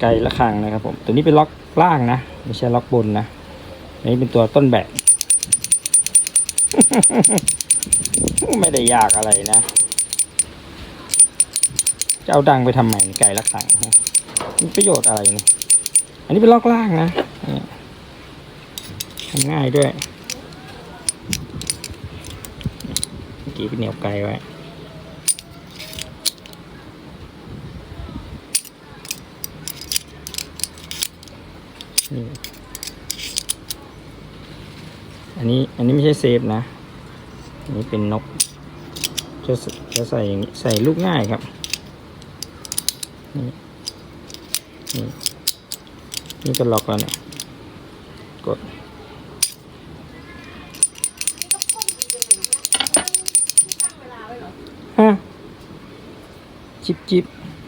ไกลละครังนะครับผมตัวนี้เป็นล็อกล่างนะ ไม่ใช่ล็อกบนนะอันนี้เป็นตัวต้นแบบ ไม่ได้ยากอะไรนะ จะเอาดังไปทำไมไก่ละครังมีประโยชน์อะไรเนี่ยอันนี้เป็นล็อกล่างนะทำง่ายด้วยเมื่อกี้ไปเหนียวไกลไว้ นี่อันนี้อันนี้ไม่ใช่เซฟนะอันนี้เป็นนก จะจะใส่อย่างนี้ใส่ลูกง่ายครับ นี่นี่นี่ก็ล็อกแล้วเนี่ยกดฮะจิบจิบ